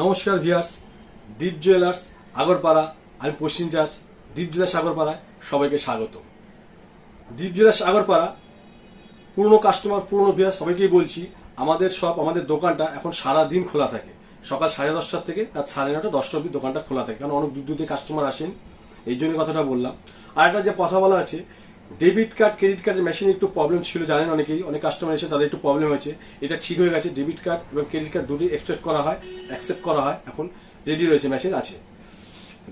নমস্কার ভিয়ার্স দীপ জুয়েলার্স আগরপাড়া আমি পশ্চিম চার্জ দীপ জুয়েলার্স আগরপাড়ায় সবাইকে স্বাগত। দীপ জুয়েলার্স আগরপাড়া পুরনো কাস্টমার পুরনো ভিয়ার্স সবাইকেই বলছি, আমাদের সব আমাদের দোকানটা এখন সারা দিন খোলা থাকে। সকাল সাড়ে দশটার থেকে রাত সাড়ে নটা দশটা অব্দি দোকানটা খোলা থাকে। কারণ অনেক দূর দূর থেকে কাস্টমার আসেন। এই জন্য কথাটা বললাম। আর একটা যে কথা বলা আছে ডেবিট কার্ড ক্রেডিট কার্ডের মেশিনে একটু প্রবলেম ছিল, জানেন অনেকেই, অনেক কাস্টমার এসে তাদের একটু প্রবলেম হয়েছে। এটা ঠিক হয়ে গেছে ডেবিট কার্ড এবং ক্রেডিট কার্ড দুটোই এক্সপেক্ট করা হয় অ্যাকসেপ্ট করা হয়, এখন রেডি রয়েছে মেশিন আছে।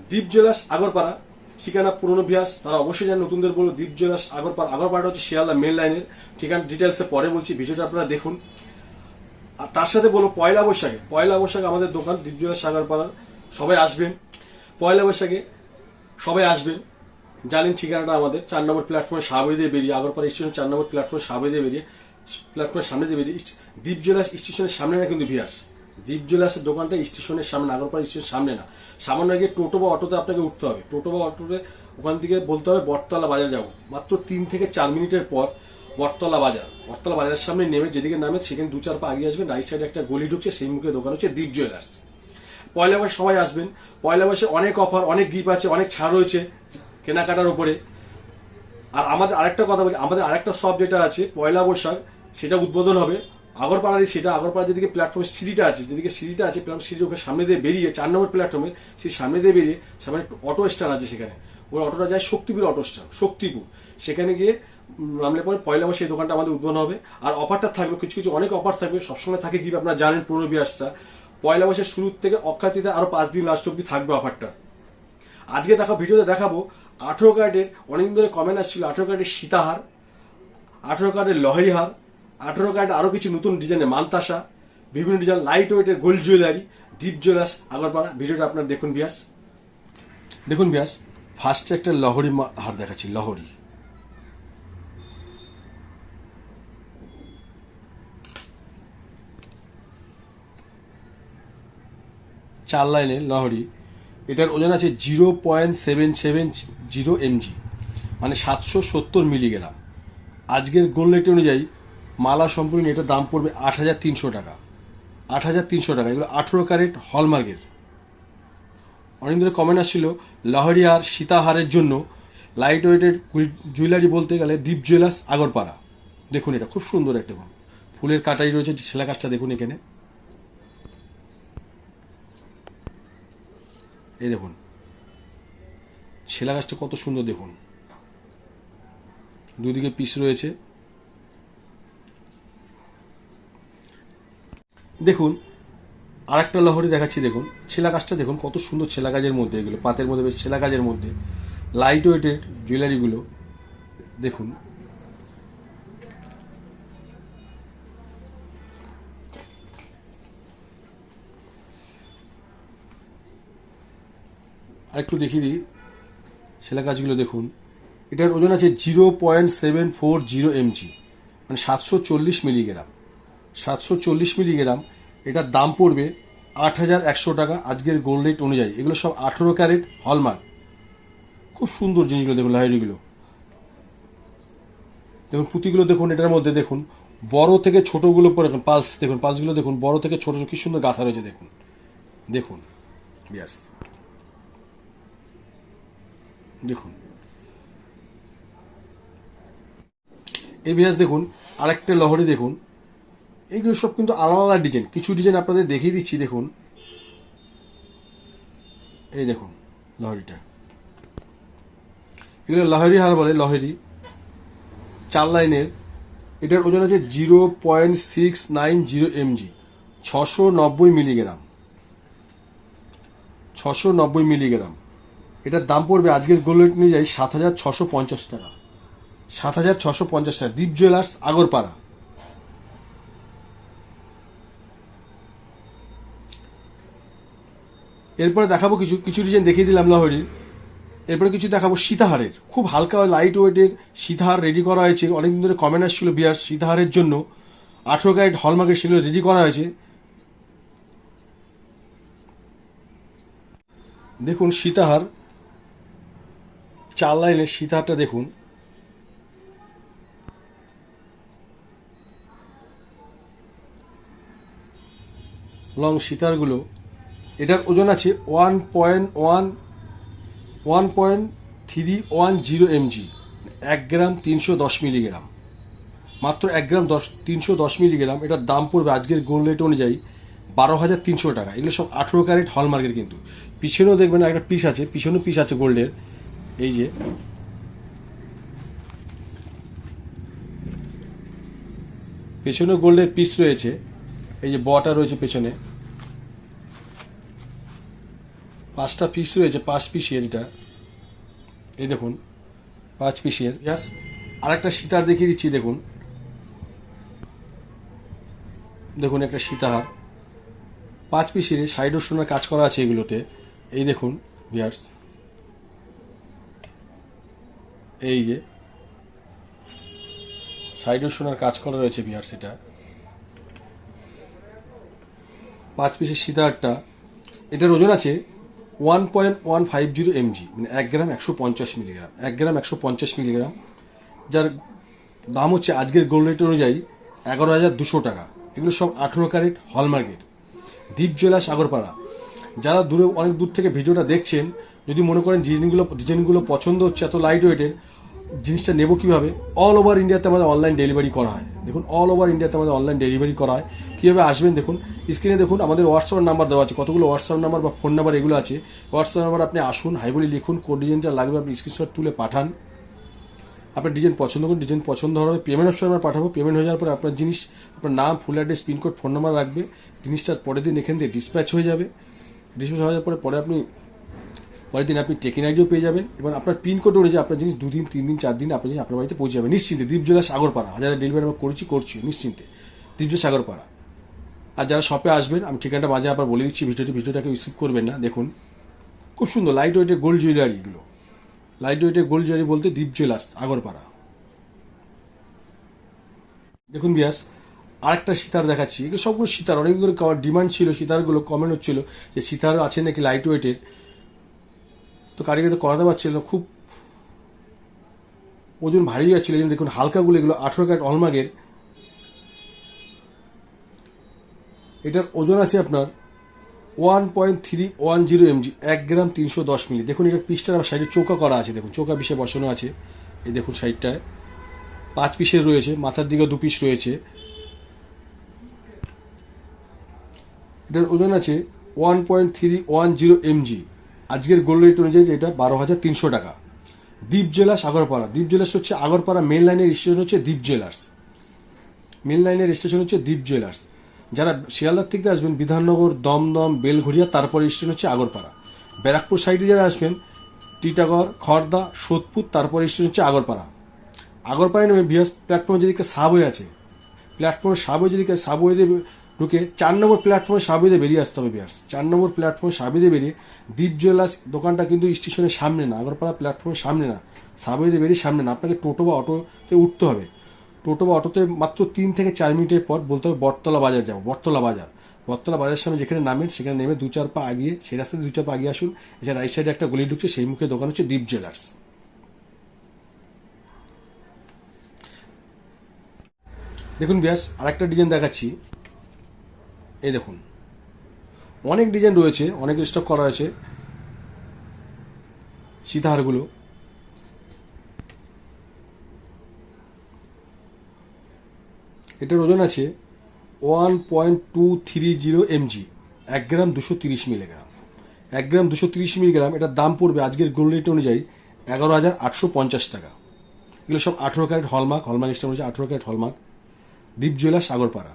দীপ জুয়েলার্স আগরপাড়া ঠিকানা পুরনো বিয়াস তারা অবশ্যই জানেন, নতুনদের বলব দীপ জুয়েলার্স আগরপাড়া আগরপাড়াটা হচ্ছে শিয়ালদা মেন লাইনের ঠিকানা ডিটেলসে পরে বলছি, ভিডিওটা আপনারা দেখুন। আর তার সাথে বলব, পয়লা বৈশাখে পয়লা বৈশাখে আমাদের দোকান দীপ জুয়েলার্স আগরপাড়ার সবাই আসবেন। পয়লা বৈশাখে সবাই আসবেন। জানেন ঠিকানাটা আমাদের, চার নম্বর প্ল্যাটফর্মে সাবই দিয়ে বেরিয়ে, আগরপাড়া স্টেশন চার নম্বর প্ল্যাটফর্মে সাবই দিয়ে বেরিয়ে, প্ল্যাটফর্মের সামনে দিয়ে বেরিয়ে দীপ জুয়েলার্স স্টেশনের সামনে না কিন্তু ভিয়ার্স দীপ জুয়েলার্সের দোকানটা স্টেশনের সামনে, আগরপাড়া স্টেশনের সামনে না। সামান্য গিয়ে টোটো বা অটোতে আপনাকে উঠতে হবে। টোটো বা অটোতে ওখান থেকে বলতে হবে, বটতলা বাজার যাব। মাত্র তিন থেকে চার মিনিটের পর বটতলা বাজার। বটতলা বাজারের সামনে নেমে যেদিকে নামে, সেখানে দু চার পা আগে আসবেন রাইট সাইডে একটা গলি ঢুকছে, সেই মুখে দোকান হচ্ছে দীপ জুয়েলার্স পয়লা বয়স সবাই আসবেন। পয়লা বয়সে অনেক অফার অনেক গিফট আছে, অনেক ছাড় রয়েছে। কেনাকাটার উপরে। আর আমাদের আরেকটা কথা বলছি আমাদের আরেকটা শপ যেটা আছে, পয়লা বৈশাখ, সেটা উদ্বোধন হবে। আগরপাড়ারই সেটা আগরপাড়া যেদিকে প্ল্যাটফর্মের সিঁড়িটা আছে, যেদিকে সিঁড়িটা আছে প্ল্যাটফর্ম সিঁড়ি ওখানে সামনে দিয়ে বেরিয়ে, চার নম্বর প্ল্যাটফর্মে সেই সামনে দিয়ে বেরিয়ে সামনে অটো স্ট্যান্ড আছে সেখানে। ওই অটোটা যায় শক্তিপুর অটো স্ট্যান্ড শক্তিপুর। সেখানে গিয়ে নামলে পরে পয়লা বৈশাখ এই দোকানটা আমাদের উদ্বোধন হবে। আর অফারটা থাকবে, কিছু কিছু অনেক অফার থাকবে, সবসময় থাকে কি আপনারা জানেন পুরনো বিয়ার্সটা। পয়লা বৈশাখ শুরুর থেকে অক্ষাতিতে আরও পাঁচ দিন লাস্ট অব্দি থাকবে অফারটা আজকে দেখা ভিডিওতে দেখাবো আঠেরো কার্ডের অনেকদিন ধরে কমেন্ট আসছিল, আঠেরো কার্ডের সীতাহার, আঠেরো কার্ডের লহরি হার আঠেরো কার্ডে আরও কিছু নতুন ডিজাইনের মান্তাসা বিভিন্ন ডিজাইন লাইট ওয়েটের gold jewellery Deep jewellers Agarpara. ভিডিওটা আপনার দেখুন বিয়াস। দেখুন বিয়াস ফার্স্টে একটা লহরি হার দেখাচ্ছি, লহরি। চার লাইনের লহরি। এটার ওজন আছে zero point seven seven zero MG মানে সাতশো সত্তর মিলিগ্রাম। আজকের গোল রেট অনুযায়ী মালা সম্পূর্ণ এটার দাম পড়বে আট হাজার তিনশো টাকা। আট হাজার তিনশো টাকা, এগুলো আঠেরো ক্যারেট হলমার্কের। অনেক কমেন্ট আসছিল, লহরি আর সীতাহারের জন্য লাইট ওয়েটের জুয়েলারি বলতে গেলে দীপ জুয়েলার্স আগরপাড়া। দেখুন এটা, খুব সুন্দর একটা ফুলের কাটাই রয়েছে, ছেলা কাজটা দেখুন এখানে। এই দেখুন। ছেলা গাছটা কত সুন্দর দেখুন। দুদিকে পিস রয়েছে। দেখুন আর একটা লহরি দেখাচ্ছি দেখুন। ছেলা গাছটা দেখুন, কত সুন্দর ছেলা গাছের মধ্যে এগুলো, পাতের মধ্যে, বেশ ছেলা গাছের মধ্যে। লাইট ওয়েটের জুয়েলারিগুলো দেখুন। একটু দেখিয়ে দিই। ছেলা গাছগুলো দেখুন। এটার ওজন আছে zero point seven four zero MG মানে সাতশো চল্লিশ মিলিগ্রাম। সাতশো চল্লিশ মিলিগ্রাম, এটার দাম পড়বে আট হাজার একশো টাকা আজকের গোল্ড রেট অনুযায়ী। এগুলো সব আঠেরো ক্যারেট হলমার্ক। খুব সুন্দর জিনিসগুলো দেখুন লাইটগুলো দেখুন, পুঁতিগুলো দেখুন, এটার মধ্যে দেখুন, বড় থেকে ছোটগুলো পরে দেখুন, পালস দেখুন, পালসগুলো দেখুন, বড় থেকে ছোট, কি সুন্দর গাথা রয়েছে দেখুন। দেখুন, বিয়ার্স। দেখুন। এই বিয়াস দেখুন, আরেকটা লহরি দেখুন। এইগুলো সব কিন্তু আলাদা আলাদা ডিজাইন। কিছু ডিজাইন আপনাদের দেখিয়ে দিচ্ছি, দেখুন। এই দেখুন লহরিটা। এগুলো লহরি হার বলে, লহরি। চার লাইনের। এটার ওজন আছে zero point six nine zero MG. ছশো নব্বই মিলিগ্রাম। ছশো নব্বই মিলিগ্রাম। এটার দাম পড়বে আজকের গোল্ড রেট অনুযায়ী সাত হাজার ছশো পঞ্চাশ টাকা। সাত হাজার ছশো পঞ্চাশ টাকা। দীপ জুয়েলার্স আগরপাড়া। এরপরে দেখাবো কিছু কিছু ডিজাইন দেখিয়ে দিলাম লহরির। এরপরে কিছু দেখাবো সীতাহারের। খুব হালকা লাইট ওয়েটের সীতাহার রেডি করা হয়েছে। অনেকদিন ধরে কমেন্ট আসছিল বিয়ার সীতাহারের জন্য। আঠেরো ক্যারেট হলমার্কের সেগুলো রেডি করা হয়েছে। দেখুন সীতাহার। চার লাইনের সীতাহারটা দেখুন। লং সীতারগুলো এটার ওজন আছে one point one one point three one zero mg, এক গ্রাম তিনশো দশ মিলিগ্রাম। মাত্র এক গ্রাম দশ, তিনশো দশ মিলিগ্রাম, এটার দাম পড়বে আজকের গোল্ড রেট অনুযায়ী বারো হাজার তিনশো টাকা। এগুলো সব আঠেরো ক্যারেট হলমার্কের কিন্তু। পিছনেও দেখবেন একটা পিস আছে, পিছনেও পিস আছে গোল্ডের এই যে। পেছনে গোল্ডের পিস রয়েছে। এই যে বটা রয়েছে পেছনে। পাঁচটা পিস রয়েছে, পাঁচ পিসের এটা এই দেখুন, পাঁচ পিসের ইয়াস আরেকটা সীতার দেখিয়ে দিচ্ছি, দেখুন। দেখুন, একটা সীতাহার। পাঁচ পিসের সাইড সোনার কাজ করা আছে এগুলোতে। এই দেখুন বিয়ার্স এই যে সাইড সোনার কাজ করা রয়েছে বিয়ার্স এটা পাঁচ পিসের সীতাহারটা এটার ওজন আছে one point one five zero mg মানে এক গ্রাম একশো পঞ্চাশ মিলিগ্রাম, এক গ্রাম একশো পঞ্চাশ মিলিগ্রাম, যার দাম হচ্ছে আজকের গোল্ড রেট অনুযায়ী এগারো হাজার দুশো টাকা। এগুলো সব আঠেরো ক্যারেট হলমার্কের দ্বীপ জেলা সাগরপাড়া, যারা দূরে, অনেক দূর থেকে ভিডিওটা দেখছেন যদি মনে করেন ডিজাইনগুলো ডিজাইনগুলো পছন্দ হচ্ছে, এত লাইট ওয়েটের জিনিসটা নেব কীভাবে? অল ওভার ইন্ডিয়াতে আমাদের অনলাইন ডেলিভারি করা হয়। দেখুন অল ওভার ইন্ডিয়াতে আমাদের অনলাইন ডেলিভারি করা হয়। কীভাবে আসবেন দেখুন স্ক্রিনে দেখুন, আমাদের হোয়াটসঅ্যাপ নাম্বার দেওয়া আছে। কতগুলো হোয়াটসঅ্যাপ নাম্বার বা ফোন নাম্বার এগুলো আছে। হোয়াটসঅ্যাপ নাম্বার আপনি আসুন হাইবলি লিখুন কোন ডিজাইনটা লাগবে আপনি স্ক্রিনশট তুলে পাঠান। আপনার ডিজাইন পছন্দ করুন ডিজাইন পছন্দ হওয়ার পেমেন্ট অপশন আমরা পাঠাবো। পেমেন্ট হয়ে যাওয়ার পর আপনার জিনিস, আপনার নাম full address pincode phone number রাখবে জিনিসটার পরের দিন এখান থেকে ডিসপ্যাচ হয়ে যাবে। ডিসপ্যাচ হয়ে যাওয়ার পরে পরে আপনি পরের দিন আপনি টেকিং আইডিও পেয়ে যাবেন এবং আপনার পিনকোড অনুযায়ী আপনার জিনিস দুদিন তিন দিন চার দিন আপনার জিনিস আপনার বাড়িতে পৌঁছে যাবে। নিশ্চিন্তে দ্বীপজলা সাগরপাড়া হাজার ডেলিভারি আমরা করছি করছি, নিশ্চিন্তে। দ্বীপজলা সাগরপাড়া। আর যারা শপে আসবেন, আমি ঠিকানাটা মাঝে আবার বলে দিচ্ছি, ভিডিওটি, ভিডিওটাকে রিসিভ করবেন না, দেখুন। খুব সুন্দর লাইট ওয়েটের গোল্ড জুয়েলারি এগুলো। লাইট ওয়েটের গোল্ড জুয়েলারি বলতে দ্বীপ জুয়েলার্স আগরপাড়া দেখুন বিয়াস, আরেকটা সীতার দেখাচ্ছি। এগুলো সবগুলো সীতার, অনেকগুলো ডিমান্ড ছিল, সীতারগুলো কমেন্ট হচ্ছিল যে সীতার আছে নাকি লাইট ওয়েটের তো কারিগরি তো করাতে পারছিল না খুব ওজন ভারী যাচ্ছিল। এই দেখুন, হালকাগুলো এগুলো আঠেরো ক্যারেট অলমাগের। এটার ওজন আছে আপনার one point three one zero mg এক গ্রাম তিনশো দশ মিলি। দেখুন, এটার পিসটার সাইডে চৌকা করা আছে। দেখুন, চৌকা পিসে বসানো আছে। এই দেখুন সাইডটায়। পাঁচ পিসের রয়েছে, মাথার দিকে দু পিস রয়েছে। এটার ওজন আছে one point three one zero mg আজকের গোল্ড রেট অনুযায়ী এটা বারো হাজার তিনশো টাকা। দ্বীপ জেলাস আগরপাড়া দ্বীপ জেলাস হচ্ছে আগরপাড়া মেন লাইনের স্টেশন হচ্ছে দ্বীপ জুয়েলার্স মেন লাইনের স্টেশন হচ্ছে দ্বীপ জুয়েলার্স যারা শিয়ালদার থেকে আসবেন, বিধাননগর, দমদম, বেলঘড়িয়া, তারপরে স্টেশন হচ্ছে আগরপাড়া। ব্যারাকপুর সাইডে যারা আসবেন, টিটাগড় খড়দা সোদপুর, তারপরে স্টেশন হচ্ছে আগরপাড়া। আগরপাড়ায় নেমে বিহার প্ল্যাটফর্মে যেদিকে সাবওয়ে আছে প্ল্যাটফর্মে সাবওয়ে যেদিকে সাবওয়ে ঢুকে চার নম্বর প্ল্যাটফর্মে সাবিদে বেরিয়ে আসতে হবে বিয়ার্স চার নম্বর প্ল্যাটফর্মে সাবিদে বেরিয়ে দ্বীপ জুয়েলার্স দোকানটা কিন্তু স্টেশনের সামনে না, আগরপাড়া প্ল্যাটফর্মের সামনে না। সাবিদে বেরিয়ে সামনে না, আপনাকে টোটো বা অটোতে উঠতে হবে। টোটো বা অটোতে মাত্র তিন থেকে চার মিনিটের পর বলতে হবে বটতলা বাজার যাব, বটতলা বাজার। বটতলা বাজারের সামনে যেখানে নামেন, সেখানে নেমে দু চার পা আগিয়ে সেই রাস্তায় দু চার পা আগিয়ে আসুন এছাড়া রাইট সাইডে একটা গলি ঢুকছে, সেই মুখে দোকান হচ্ছে দ্বীপ জুয়েলার্স। দেখুন ব্যাস আরেকটা ডিজাইন দেখাচ্ছি। এই দেখুন। অনেক ডিজাইন রয়েছে, অনেক স্টক করা হয়েছে সীতাহারগুলো। এটার ওজন আছে one point two three zero mg এক গ্রাম দুশো তিরিশ মিলিগ্রাম। এক গ্রাম দুশো তিরিশ মিলিগ্রাম, এটার দাম পড়বে আজকের গোল্ড রেট অনুযায়ী এগারো হাজার আটশো পঞ্চাশ টাকা। এগুলো সব আঠেরো ক্যারেট হলমার্ক হলমার্ক স্টার অনুযায়ী আঠেরো carat hallmark. Dwip jeweller Sagarpara.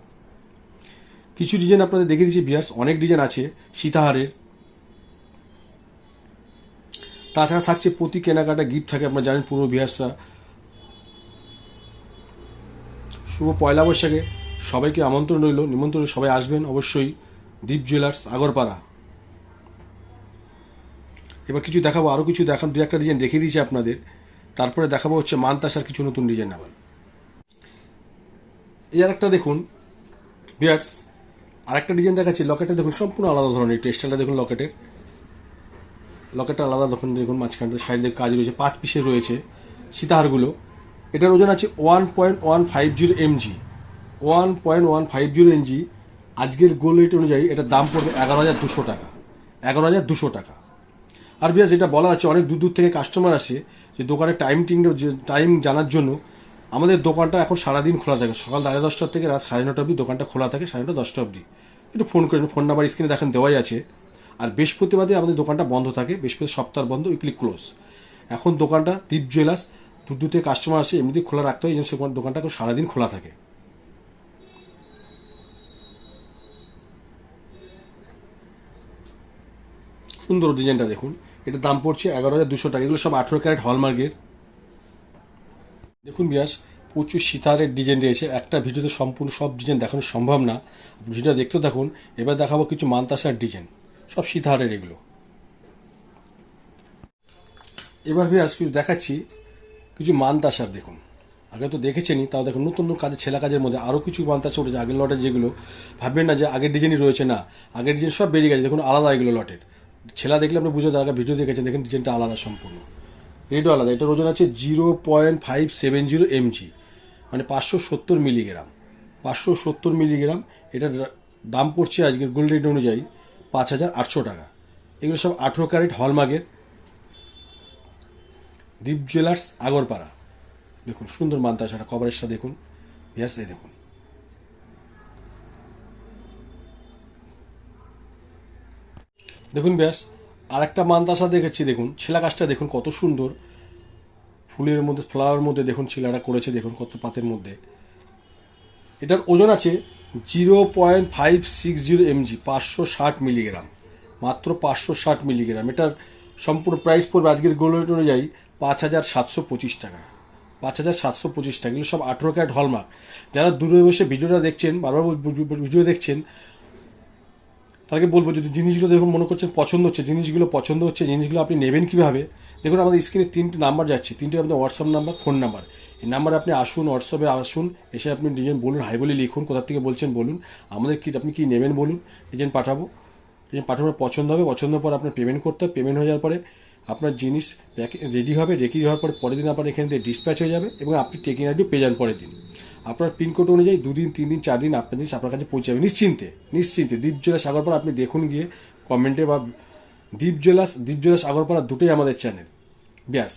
কিছু ডিজাইন আপনাদের দেখে দিচ্ছি, বিয়ার্স। অনেক ডিজাইন আছে, সীতাহারের। তাছাড়া থাকছে প্রতি কেনাকাটা গিফট থাকে, আপনারা জানেন পুরো বিয়ার্সরা। শুভ পয়লা বৈশাখে সবাইকে আমন্ত্রণ রইল। নিমন্ত্রণ সবাই আসবেন অবশ্যই। দ্বীপ জুয়েলার্স আগরপাড়া। এবার কিছু দেখাবো আরও কিছু দেখান, দু একটা ডিজাইন দেখিয়ে দিয়েছি আপনাদের। তারপরে দেখাবো হচ্ছে মানতাসার কিছু নতুন ডিজাইন আবার। এই আর একটা দেখুন, বিয়ার্স। আরেকটা ডিজাইন দেখাচ্ছি লকেটটা দেখুন, সম্পূর্ণ আলাদা ধরনের টেক্সটাইলটা দেখুন লকেটের লকেটটা আলাদা দেখুন দেখুন মাঝখানটা সাইডের কাজ রয়েছে, পাঁচ পিসের রয়েছে সীতাহারগুলো। এটার ওজন আছে one point one five zero mg one point one five zero mg আজকের গোল রেট অনুযায়ী এটার দাম পড়বে এগারো হাজার দুশো টাকা। এগারো হাজার দুশো টাকা। আর বিয়াস যেটা বলা আছে, অনেক দূর দূর থেকে কাস্টমার আসে, যে দোকানের টাইম টিং টাইম জানার জন্য আমাদের দোকানটা এখন সারাদিন খোলা থাকে। সকাল সাড়ে দশটার থেকে রাত সাড়ে নটা অবধি দোকানটা খোলা থাকে, সাড়ে নটা, দশটা অবধি। একটু ফোন করে, ফোন নাম্বার স্ক্রিনে দেখেন দেওয়াই আছে। আর বৃহস্পতিবাদে আমাদের দোকানটা বন্ধ থাকে বৃহস্পতি সপ্তাহ বন্ধ উইকলি ক্লোজ এখন দোকানটা দীপ জুয়েলার্স দূর দূর থেকে কাস্টমার আসে এমনিতেই খোলা রাখতে হয়, এই জন্য দোকানটা সারাদিন খোলা থাকে। সুন্দর ডিজাইনটা দেখুন। এটার দাম পড়ছে এগারো হাজার দুশো টাকা। এগুলো সব আঠেরো ক্যারেট হলমার্কের। দেখুন বিয়াস, প্রচুর সিতারের ডিজাইন রয়েছে। একটা ভিডিওতে সম্পূর্ণ সব ডিজাইন দেখানো সম্ভব না। ভিডিওটা দেখতেও দেখুন এবার দেখাবো কিছু মান্তাসার ডিজাইন। সব সিতারের এগুলো। এবার বিয়াস, কিছু দেখাচ্ছি। কিছু মান্তাসার দেখুন। আগে তো দেখেছেনই, তাও দেখুন, নতুন নতুন কাজের ছেলা কাজের মধ্যে আরও কিছু মান্তাসা উঠেছে। আগের লটে যেগুলো, ভাববেন না যে আগের ডিজাইনই রয়েছে, না। আগের ডিজাইন সব বেরিয়ে গেছে। দেখুন, আলাদা এগুলো লটের। ছেলা দেখলে আপনি বুঝতে আগে ভিডিও দেখেছেন, দেখেন ডিজাইনটা আলাদা সম্পূর্ণ। রেটও আলাদা। এটার ওজন আছে zero point five seven zero mg মানে পাঁচশো সত্তর মিলিগ্রাম। পাঁচশো সত্তর মিলিগ্রাম, এটার দাম পড়ছে আজকের গোল্ড রেট অনুযায়ী পাঁচ হাজার আটশো টাকা। এগুলো সব আঠেরো ক্যারেট হলমার্কের। দ্বীপ জুয়েলার্স, আগরপাড়া। দেখুন, সুন্দর মান্তাসাটা কভারেজটা দেখুন। ইয়ার্স এই দেখুন। দেখুন ব্যাস আর একটা মান্তাসা দেখেছি, দেখুন। ছেলা গাছটা দেখুন, কত সুন্দর। ফুলের মধ্যে ফ্লাওয়ার মধ্যে দেখুন ছেলাটা করেছে, দেখুন, কত পাতের মধ্যে। এটার ওজন আছে zero point five six zero mg পাঁচশো ষাট মিলিগ্রাম। মাত্র পাঁচশো ষাট মিলিগ্রাম। এটার সম্পূর্ণ প্রাইস পড়বে আজকের গোল্ড অনুযায়ী পাঁচ হাজার সাতশো পঁচিশ টাকা। পাঁচ হাজার সাতশো পঁচিশ টাকা। এগুলো সব আঠেরো ক্যারেট হলমার্ক যারা দূরে বসে ভিডিওটা দেখছেন, বারবার ভিডিও দেখছেন তাকে বলব, যদি জিনিসগুলো দেখুন মনে করছেন পছন্দ হচ্ছে, জিনিসগুলো পছন্দ হচ্ছে, জিনিসগুলো আপনি নেবেন কীভাবে? দেখুন, আমাদের স্ক্রিনে তিনটে নাম্বার যাচ্ছে। তিনটে আপনার হোয়াটসঅ্যাপ নাম্বার ফোন নাম্বার এই নাম্বারে আপনি আসুন হোয়াটসঅ্যাপে আসুন, এসে আপনি ডিজাইন বলুন হাই বলে লিখুন, কোথা থেকে বলছেন বলুন, আমাদের কি, আপনি কী নেবেন বলুন ডিজাইন পাঠাবো। ডিজাইন পাঠানোর পছন্দ হবে, পছন্দ পর আপনার পেমেন্ট করতে হবে পেমেন্ট হয়ে যাওয়ার পরে আপনার জিনিস রেডি হবে রেডি হওয়ার পরে পরের দিন আপনার এখান থেকে ডিসপ্যাচ হয়ে যাবে এবং আপনি টেকিং আইডিও পেয়ে যান পরের দিন। আপনার পিনকোড অনুযায়ী দুদিন তিন দিন চার দিন আপনার জিনিস আপনার কাছে পৌঁছে যাবে। নিশ্চিন্তে নিশ্চিন্তে। দ্বীপজলা সাগরপাড়া আপনি দেখুন গিয়ে কমেন্টে বা দ্বীপজলা দ্বীপজলা সাগরপাড়া দুটোই আমাদের চ্যানেল ব্যাস।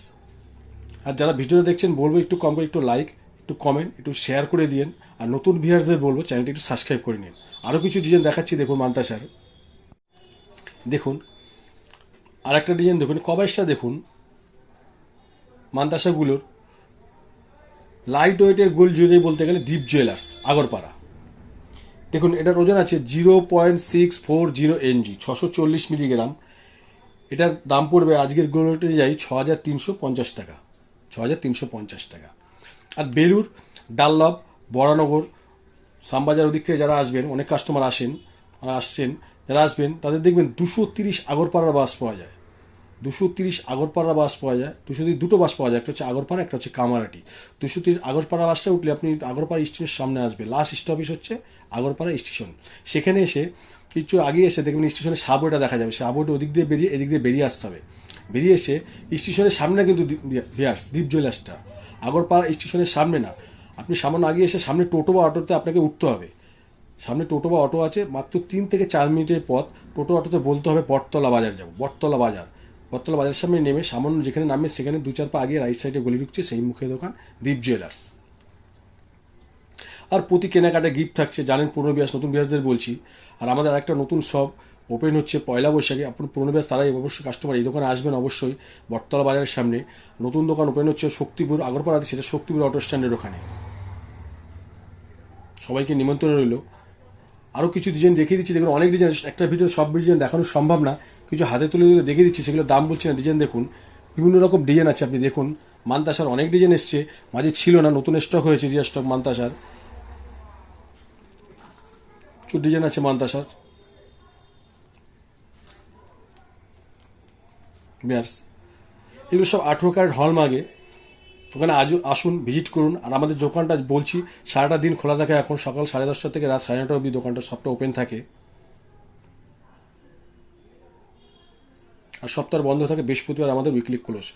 আর যারা ভিডিওটা দেখছেন, বলব একটু কম করে একটু লাইক একটু কমেন্ট একটু শেয়ার করে দিন আর নতুন ভিউয়ার্সদের বলব চ্যানেলটি একটু সাবস্ক্রাইব করে নিন। আরও কিছু ডিজাইন দেখাচ্ছি, দেখুন মান্তাসার দেখুন আর একটা ডিজাইন দেখুন কভারেজটা দেখুন মান্তাসাগুলোর লাইট ওয়েটের গোল্ড জুয়েলারি বলতে গেলে দীপ জুয়েলার্স আগরপাড়া। দেখুন এটার ওজন আছে zero point six four zero mg ছশো চল্লিশ মিলিগ্রাম এটার দাম পড়বে আজকের গোল্ড যাই ছ হাজার তিনশো পঞ্চাশ টাকা ছ হাজার তিনশো পঞ্চাশ টাকা। আর বেলুর ডাল্লভ বরানগর শ্যামবাজার ওদিক থেকে যারা আসবেন, অনেক কাস্টমার আসেন আসছেন, যারা আসবেন, তাদের দেখবেন দুশো তিরিশ আগরপাড়ার বাস পাওয়া যায়। দুশো তিরিশ আগরপাড়া বাস পাওয়া যায়, দুশো তিরিশ দুটো বাস পাওয়া যায়, একটা হচ্ছে আগরপাড়া, একটা হচ্ছে কামারাটি। দুশো তিরিশ আগরপাড়া বাসটা উঠলে আপনি আগরপাড়া স্টেশনের সামনে আসবে লাস্ট স্টপেজ হচ্ছে আগরপাড়া স্টেশন। সেখানে এসে কিছু আগে এসে দেখবেন স্টেশনের সাবওয়েটা দেখা যাবে, সাবওয়েটা ওদিক দিয়ে বেরিয়ে, এদিক দিয়ে বেরিয়ে আসতে হবে। বেরিয়ে এসে স্টেশনের সামনে কিন্তু বিয়ার্স দ্বীপ জুয়েলার্সটা। আগরপাড়া স্টেশনের সামনে না, আপনি সামান্য আগে এসে সামনে টোটো বা অটোতে আপনাকে উঠতে হবে। সামনে টোটো বা অটো আছে, মাত্র তিন থেকে চার মিনিটের পথ টোটো অটোতে বলতে হবে, বটতলা বাজার যাব, বটতলা বাজার। বটতলা বাজারের সামনে নেমে সামান্য যেখানে নামবে সেখানে দু চার পা আগে রাইট সাইডে গলি ঢুকছে, সেই মুখে দোকান দীপ জুয়েলার্স আর প্রতি কেনাকাটা গিফট থাকছে, জানেন পুরনো বিয়াস, নতুন বিয়াসদের বলছি। আর আমাদের একটা নতুন সব ওপেন হচ্ছে পয়লা বৈশাখে। আপনার পুরনো বিয়াস, তারাই অবশ্যই কাস্টমার এই দোকানে আসবেন অবশ্যই বটতলা বাজারের সামনে। নতুন দোকান ওপেন হচ্ছে শক্তিপুর, আগরপাড়াতে, সেটা শক্তিপুর অটো স্ট্যান্ডের ওখানে। সবাইকে নিমন্ত্রণ রইল। আরও কিছু ডিজাইন দেখিয়ে দিচ্ছি। দেখুন, অনেক ডিজাইন একটা ভিডিও সব ডিজাইন দেখানো সম্ভব না। কিছু হাতে তুলে তুলে দেখিয়ে দিচ্ছি, সেগুলো দাম বলছি না ডিজাইন দেখুন। বিভিন্ন রকম ডিজাইন আছে, আপনি দেখুন। মান্তাসার অনেক ডিজাইন এসছে, মাঝে ছিল না, নতুন স্টক হয়েছে রিয়া স্টক মান্তাসার প্রচুর ডিজাইন আছে মান্তাসার ব্যাস। এগুলো সব আঠেরো ক্যারেট হলমার্কে ওখানে আজ আসুন ভিজিট করুন। আর আমাদের দোকানটা বলছি, সারাটা দিন খোলা থাকে এখন, সকাল সাড়ে দশটা থেকে রাত সাড়ে নটা অবধি দোকানটা সবটা ওপেন থাকে। আর সপ্তাহ বন্ধ থাকে, বৃহস্পতিবার আমাদের উইকলি ক্লোজ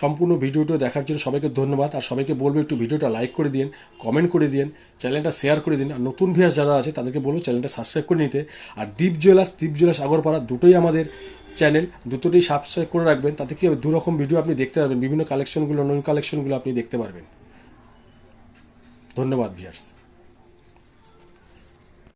সম্পূর্ণ ভিডিওটা দেখার জন্য সবাইকে ধন্যবাদ। আর সবাইকে বলব একটু ভিডিওটা লাইক করে দিন কমেন্ট করে দিন চ্যানেলটা শেয়ার করে দিন। আর নতুন ভিয়াস যারা আছে, তাদেরকে বলব চ্যানেলটা সাবস্ক্রাইব করে নিতে। আর দীপ জুয়েলার্স দীপ জুয়েলার্স আগরপাড়া দুটোই আমাদের চ্যানেল দুটোতেই সাবস্ক্রাইব করে রাখবেন। তাতে কি হবে দু রকম ভিডিও আপনি দেখতে পারবেন। বিভিন্ন কালেকশনগুলো নতুন কালেকশনগুলো আপনি দেখতে পারবেন। ধন্যবাদ ভিয়ার্স